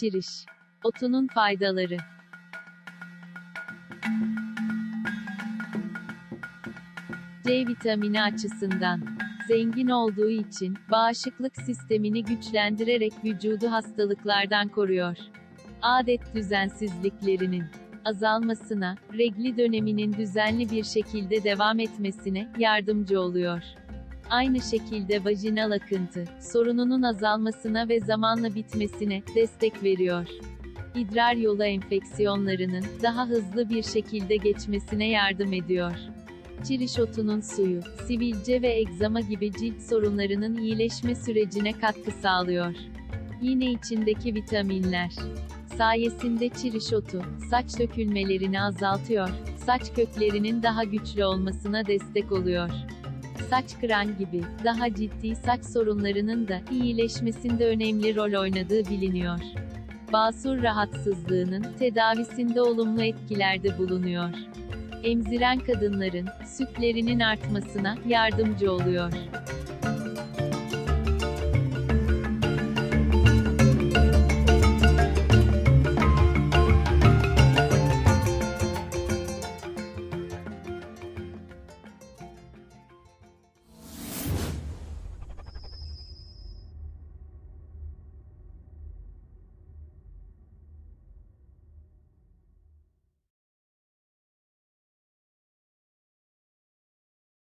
Çiriş. Otunun faydaları. C vitamini açısından zengin olduğu için bağışıklık sistemini güçlendirerek vücudu hastalıklardan koruyor. Adet düzensizliklerinin azalmasına, regli döneminin düzenli bir şekilde devam etmesine yardımcı oluyor. Aynı şekilde vajinal akıntı sorununun azalmasına ve zamanla bitmesine destek veriyor. İdrar yolu enfeksiyonlarının daha hızlı bir şekilde geçmesine yardım ediyor. Çiriş otunun suyu, sivilce ve egzama gibi cilt sorunlarının iyileşme sürecine katkı sağlıyor. Yine içindeki vitaminler sayesinde çiriş otu, saç dökülmelerini azaltıyor, saç köklerinin daha güçlü olmasına destek oluyor. Saç kıran gibi, daha ciddi saç sorunlarının da iyileşmesinde önemli rol oynadığı biliniyor. Basur rahatsızlığının tedavisinde olumlu etkilerde bulunuyor. Emziren kadınların sütlerinin artmasına yardımcı oluyor.